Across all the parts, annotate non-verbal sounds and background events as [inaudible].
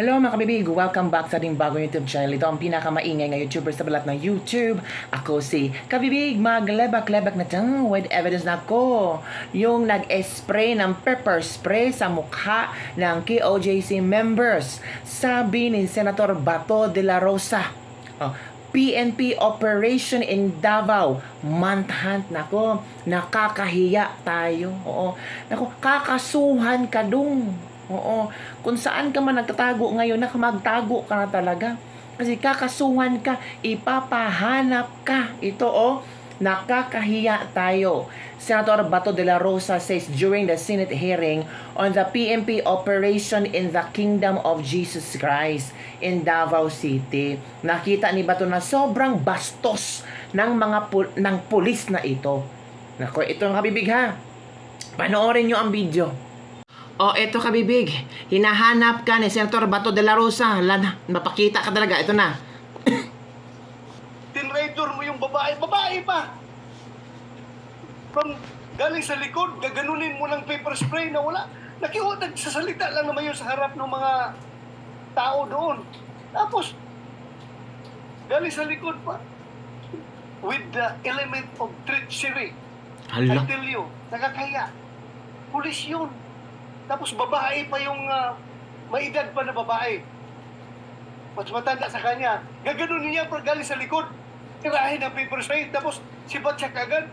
Hello mga kabibig! Welcome back sa ating bagong YouTube channel. Ito ang pinakamaingay na YouTuber sa balat ng YouTube. Ako si Kabibig, maglebak-lebak na tang with evidence na ako. Yung nag-spray ng pepper spray sa mukha ng KOJC members. Sabi ni Senator Bato de la Rosa. Oh, PNP operation in Davao. Manhunt. Nako, nakakahiya tayo. Oo. Nako, kakasuhan ka dung. Oo. Kung saan ka man nagtatago ngayon, nakamagtago ka na talaga. Kasi kakasuhan ka, ipapahanap ka. Ito oh, nakakahiya tayo. Senator Bato de la Rosa says during the Senate hearing on the PMP operation in the Kingdom of Jesus Christ in Davao City. Nakita ni Bato na sobrang bastos ng mga pul- ng pulis na ito. Nako, ito ang kabibig ha. Panoorin nyo ang video. O, eto kabibig. Hinahanap ka ni Senator Bato de la Rosa. Lan, mapakita ka talaga. Ito na. [coughs] tinraidor mo yung babae, babae pa. From galing sa likod, gaganunin mo ng paper spray na wala. Nakiwa, nagsasalita lang naman yun sa harap ng mga tao doon. Tapos, galing sa likod pa. With the element of treachery. I Hala. tell you, nakakaya. Pulis yun. Tapos babae pa yung ah, may edad pa na babae. Mas matanda sa kanya. Gaganon niya pag galing sa likod. Tirahin ang paper spray. Tapos sibat siya kagad.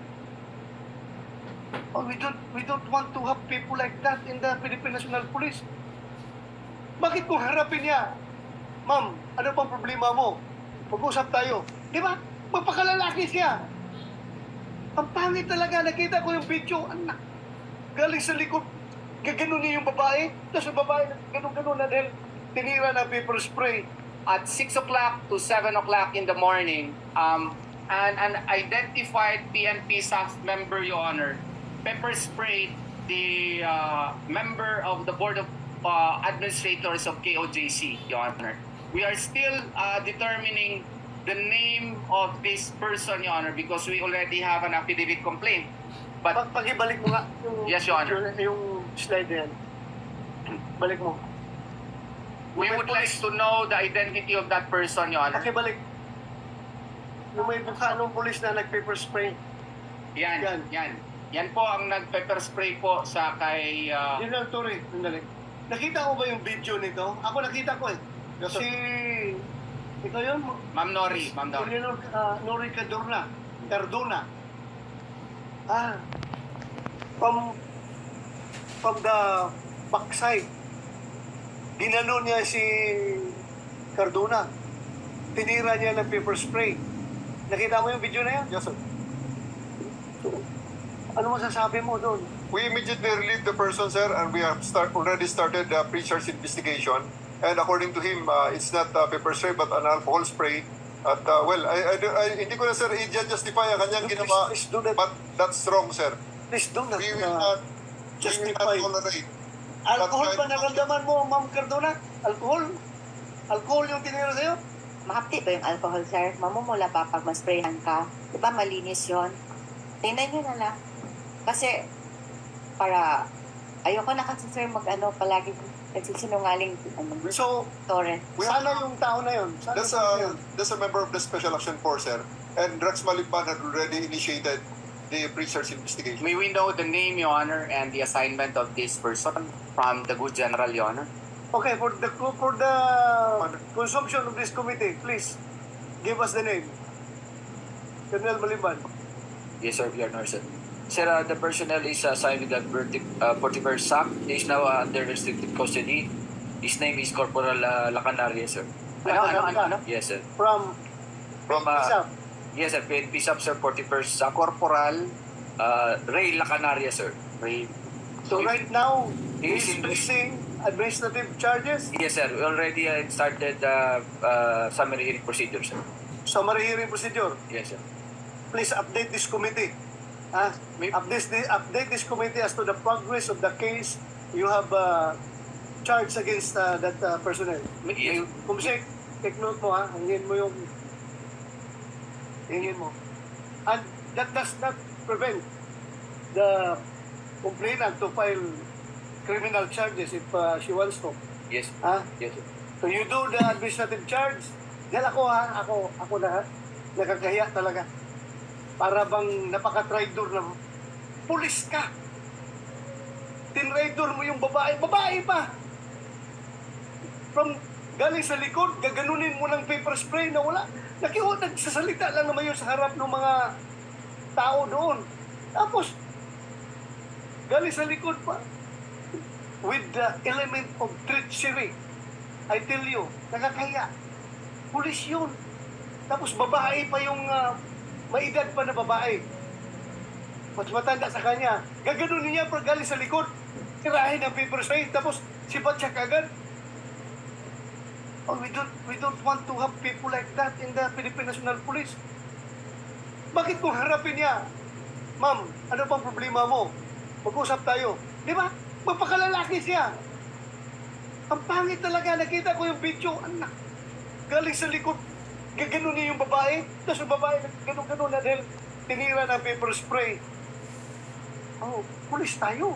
Oh, we don't we don't want to have people like that in the Philippine National Police. Bakit kung harapin niya? Ma'am, ano pang problema mo? Pag-usap tayo. Di ba? Magpakalalaki siya. Ang pangit talaga. Nakita ko yung video. Anak. Galing sa likod. Gaganon niya yung babae. Tapos yung babae, ganon-ganon na dahil tinira ng paper spray. at 6 o'clock to 7 o'clock in the morning, um, an, an identified PNP staff member, Your Honor, pepper sprayed the uh, member of the Board of uh, Administrators of KOJC, Your Honor. We are still uh, determining the name of this person, Your Honor, because we already have an affidavit complaint. But Pag pag-ibalik mo nga yung, Yes, Your Honor. yung, yung slide na yan. Balik mo. we would like pulis- to know the identity of that person, Your Honor. Pakibalik. Yung may mukha ng polis na nag-paper spray. Yan, Yan. yan. Yan po ang nag-pepper spray po sa kay... uh, Yun lang, Tori. Sandali. Nakita ko ba yung video nito? Ako nakita ko eh. Si... Ikaw yun? Ma'am Nori, Ma'am Nori. Nori, uh, Nori Cardona. Cardona. Ah. From, from the backside. Ginano niya si Cardona. Tinira niya ng paper spray. Nakita mo yung video na yan? Yes, sir. So, ano masasabi mo doon? We immediately relieved the person, sir, and we have start, already started the pre-charge investigation. And according to him, uh, it's not uh, pepper spray but an alcohol spray. At uh, well, I, I, I- hindi ko na sir i-justify ang kanyang Please- ginawa, please do that. but that's wrong, sir. Please do not We will uh, not, will justify. not tolerate. Alcohol ba naramdaman mo, Ma'am Cardona? Alcohol? Alcohol yung tinira sa'yo? Mahapti ba yung alcohol, sir? Mamumula pa pag masprayan ka. Di ba malinis yon? Tingnan nyo na lang. Kasi, para, ayoko na kasi, sir, mag-ano, palagi nagsisinungaling, ano, So, tore. sana yung tao na yun. Sana That's yung tao na a, yun. that's a member of the Special Action Force, sir. And Rex Maliban had already initiated the pre-charge investigation. May we know the name, Your Honor, and the assignment of this person from the good general, Your Honor? Okay, for the for the consumption of this committee, please give us the name. Colonel Maliban. Yes, sir, Your Honor, sir. Sir, uh, the personnel is assigned with vertic, uh, particular SAC. He is now uh, under restricted custody. His name is Corporal uh, Lacanaria, sir. Ano, ano, ano, ano? Yes, sir. From From, uh. Yes, sir, PNP SAP, sir, 41st SAC. Corporal Uh, Ray Lacanaria, sir. Ray. So right now, He he's is in- facing administrative charges. Yes, sir. We already uh, started uh, uh, summary hearing procedure, sir. Summary hearing procedure. Yes, sir. Please update this committee. Ah, update, update this committee as to the progress of the case you have uh, charged against uh, that uh, personnel. May, Kumsik, take note mo ha, hingin mo yung hingin mo. And that does not prevent the complainant to file criminal charges if uh, she wants to. Yes, Ha? yes, sir. So you do the administrative charge. Yan ako ha, ako, ako na ha. Nakakahiya talaga. Para bang napaka-traidor na pulis ka. Tinraidor mo yung babae. Babae pa! From galing sa likod, gaganunin mo ng paper spray na wala. Nakiwa, nagsasalita lang naman yun sa harap ng mga tao doon. Tapos, galing sa likod pa. With the element of treachery. I tell you, nakakaya. Pulis yun. Tapos babae pa yung ah, may edad pa na babae. Mas matanda sa kanya. Gaganunin niya pag galing sa likod. Tirahin ang paper spray. Tapos sipat siya kagad. Oh, we don't we don't want to have people like that in the Philippine National Police. Bakit kung harapin niya? Ma'am, ano pang problema mo? Mag-usap tayo. Di ba? Magpakalalaki siya. Ang pangit talaga. Nakita ko yung video. Anak. Galing sa likod. Gaganon niya yung babae. Tapos yung babae ganon-ganon na dahil tinira ng paper spray. Oh, pulis tayo.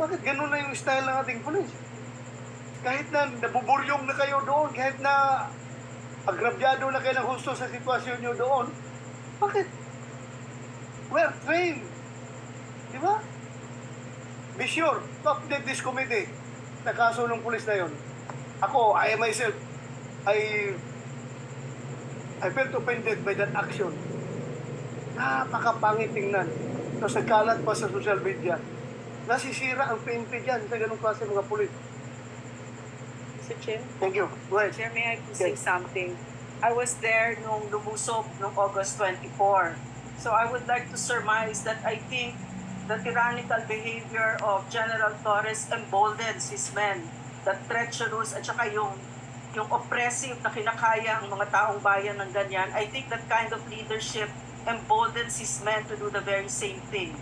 Bakit ganun na yung style ng ating pulis? Kahit na nabuburyong na kayo doon, kahit na agrabyado na kayo ng husto sa sitwasyon nyo doon, bakit? We're trained. Di ba? Be sure to update this committee na kaso ng pulis na yon. Ako, I myself, I I felt offended by that action. Napakapangit tingnan. Tapos nagkalat pa sa social media. Nasisira ang PNP dyan sa ganung klase mga pulis. Mr. Chair? Thank you. Go ahead. Chair, may I say something? I was there nung lumusog nung August 24. So I would like to surmise that I think the tyrannical behavior of General Torres emboldens his men. That treacherous at saka yung yung oppressive na kinakaya ang mga taong bayan ng ganyan. I think that kind of leadership emboldens his men to do the very same thing.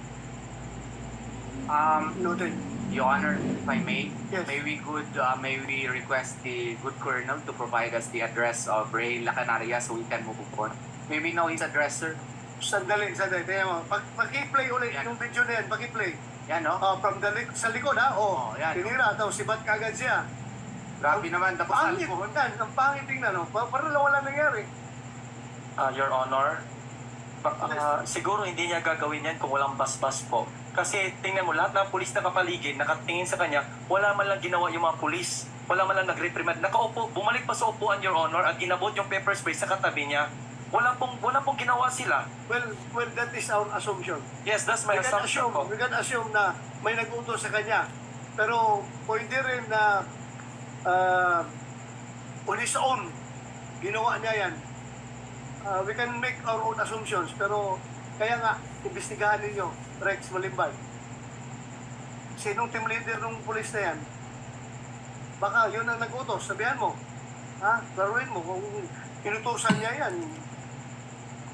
Um, Noted. Your Honor, if I may, Yes. may we could, uh, may we request the good colonel to provide us the address of Ray Lacanaria so we can move on. May we know his address, sir? Sandali, sandali. Tingnan mo. Pag, pag-play ulit Yan. yung video na yan. Pag-play. Yan, no? Uh, from the lik- sa likod ha. Oh, Oh, yan. Tinira. Tapos sibat kagad siya. Grabe naman. Tapos Pangit. alcohol. Yan. Ang pangit tingnan. No? Pa- Parang lang wala nangyari. Ah, Your Honor, pa- ah, siguro hindi niya gagawin yan kung walang basbas po. Kasi tingnan mo, lahat ng pulis na kapaligid, nakatingin sa kanya, wala man lang ginawa yung mga pulis. Wala man lang nag-reprimand. Nakaupo, bumalik pa sa upuan, Your Honor, at ginabot yung pepper spray sa katabi niya. Wala pong, wala pong ginawa sila. Well, well, that is our assumption. Yes, that's my we can assumption assume, po. we can assume na may nag-utos sa kanya. Pero pwede rin na uh, on his own, ginawa niya yan. Uh, we can make our own assumptions. Pero kaya nga, imbestigahan ninyo, Rex Malimbal. Sinong team leader ng pulis na yan? Baka yun ang nag-utos, sabihan mo. Ha? Klaruin mo kung inutusan niya yan.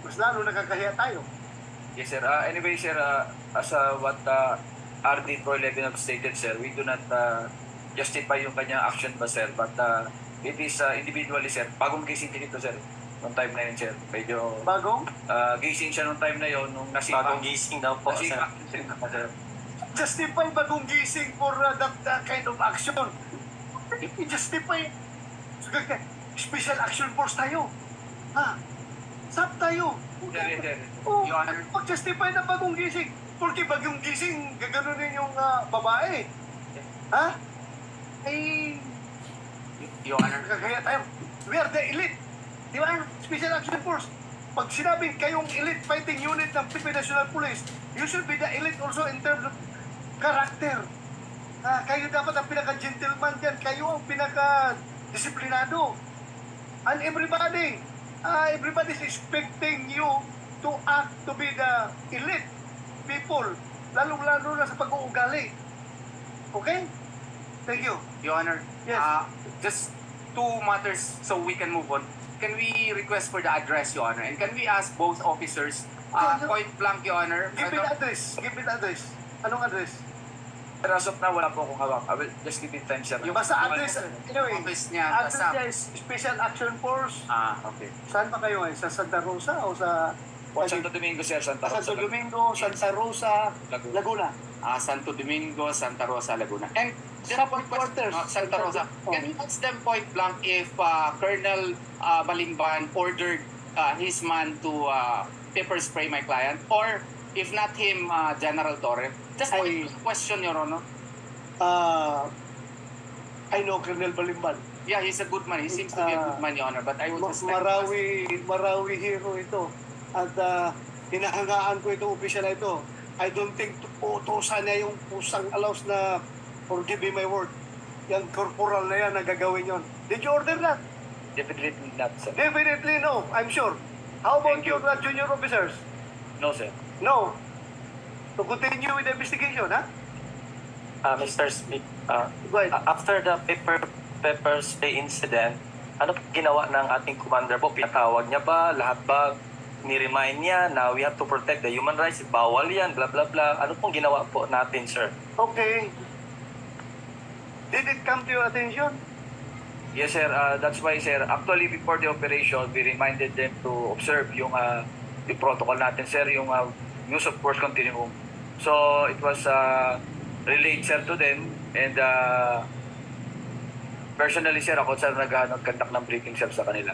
Mas lalo nakakahiya tayo. Yes, sir. Uh, anyway, sir, uh, as uh, what uh, RD Pro 11 have stated, sir, we do not uh, justify yung kanyang action ba, sir? But uh, it is uh, individually, sir. Bagong gising din ito, sir. Nung time na yun, sir. Medyo Bagong? uh, gising siya nung time na yun, nung nasipa. Bagong gising daw po, sir. Nasipa, sir. justify bagong gising for uh, that, that kind of action. I-justify. Special action force tayo. Ha? Sap tayo. Sir, sir. Oh, Your Honor. mag-justify na bagong gising. Porque bagong gising, gaganunin yung uh, babae. Ha? Eh, Your Honor. kaya tayo. We are the elite. Di ba? Special Action Force. Pag sinabing kayong elite fighting unit ng Philippine National Police, you should be the elite also in terms of character. Ah, kayo dapat ang pinaka-gentleman dyan. Kayo ang pinaka-disiplinado. And everybody, ah, everybody is expecting you to act to be the elite people. Lalong-lalo na sa pag-uugali. Okay? Thank you. Your Honor. Yes. Uh, just two matters so we can move on. Can we request for the address, Your Honor? And can we ask both officers, uh, no. point blank, Your Honor? Give me the address. Give me the address. Anong address? Sir, as of now, wala po akong hawak. I will just give it time, sir. Yung- Basta address, anyway, Office niya, address niya is Special Action Force. Ah, okay. Saan pa kayo ngayon? Sa Santa Rosa o sa Po, Santo Domingo, sir. Santa Rosa. Santo Domingo, Santa Rosa, Laguna. Laguna? Ah, Santo Domingo, Santa Rosa, Laguna. And Just question, quarters. uh, Santa Rosa. Can you ask them point blank if uh, Colonel uh, Balimban ordered uh, his man to uh, pepper spray my client? Or if not him, uh, General Torre? Just I- question, Your Honor. Uh, I know Colonel Balimban. Yeah, he's a good man. He seems to be a Ah. good man, Your Honor. But I would suspect... Marawi, Marawi hero ito. At uh, hinahangaan ko itong opisyal na ito. I don't think utusan niya yung pusang alaws na forgive me my word. Yung corporal na yan na gagawin yon. Did you order that? Definitely not, sir. Definitely no, I'm sure. How about Thank you. your uh, junior officers? No, sir. No. To continue with the investigation, ha? Uh, Mr. Smith, uh, Go ahead. after the pepper pepper spray incident, ano po ginawa ng ating commander po? Pinatawag niya ba? Lahat ba ni-remind niya na we have to protect the human rights? Bawal yan, bla bla bla. Ano pong ginawa po natin, sir? Okay. Did it come to your attention? Yes, sir. Uh, that's why, sir, actually before the operation, we reminded them to observe yung, uh, yung protocol natin, sir, yung uh, use of force continuum. So, it was uh, relayed, sir, to them. And uh, personally, sir, ako, sir, nag, nag-conduct ng briefing, sir, sa kanila.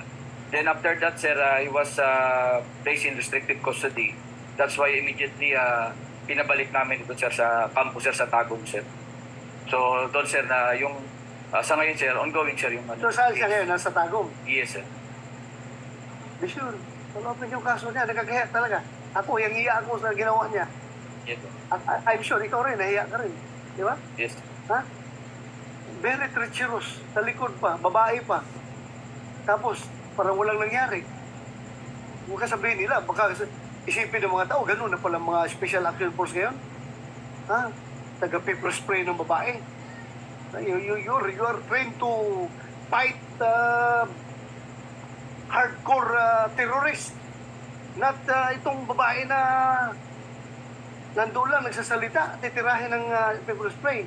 Then after that, sir, uh, he was uh, placed in restricted custody. That's why immediately uh, pinabalik namin ito, sir, sa campus, sir, sa Tagum, sir. So, doon, sir, na yung uh, sa ngayon, sir, ongoing, sir, yung ano. So saan siya ngayon? Nasa Tagum. Yes, sir. Be sure. Panoorin yung kaso niya. Nagkakahiya talaga. Ako, yung hiya ako sa ginawa niya. Yes, sir. I- I'm sure ikaw rin, nahiya ka rin. Di ba? Yes. Ha? Very treacherous. Sa likod pa, babae pa. Tapos, parang walang nangyari. Huwag ka sabihin nila, baka isipin ng mga tao, ganun na pala mga special action force ngayon. Ha? Taga pepper spray ng babae. You, you, you're, you are trained to fight uh, hardcore uh, terrorist. Not uh, itong babae na nandoon lang nagsasalita, titirahin ng uh, pepper spray.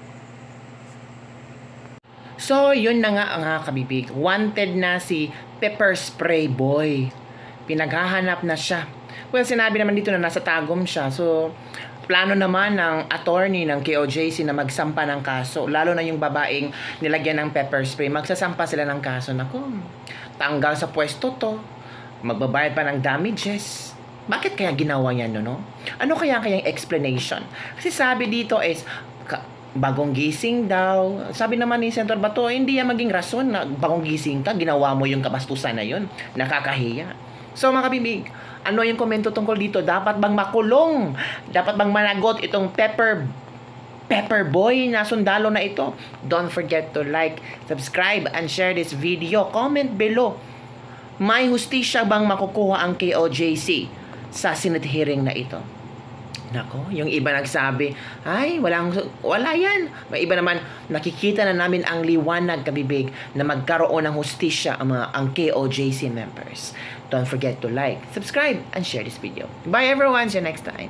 So, yun na nga mga kabibig. Wanted na si Pepper Spray Boy. Pinaghahanap na siya. Well, sinabi naman dito na nasa tagom siya. So, plano naman ng attorney ng KOJC na magsampa ng kaso. Lalo na yung babaeng nilagyan ng pepper spray. Magsasampa sila ng kaso. Naku, tanggal sa pwesto to. Magbabayad pa ng damages. Bakit kaya ginawa niya no, no? Ano kaya kayang explanation? Kasi sabi dito is, bagong gising daw. Sabi naman ni Senator Bato, hindi yan maging rason na bagong gising ka, ginawa mo yung kabastusan na yun. Nakakahiya. So mga kabibig, ano yung komento tungkol dito? Dapat bang makulong? Dapat bang managot itong pepper Pepper Boy na sundalo na ito? Don't forget to like, subscribe, and share this video. Comment below. May hustisya bang makukuha ang KOJC sa Senate hearing na ito? Nako, yung iba nagsabi, ay, walang, wala yan. May iba naman, nakikita na namin ang liwanag kabibig na magkaroon ng hustisya ang mga ang KOJC members. Don't forget to like, subscribe, and share this video. Bye everyone, see you next time.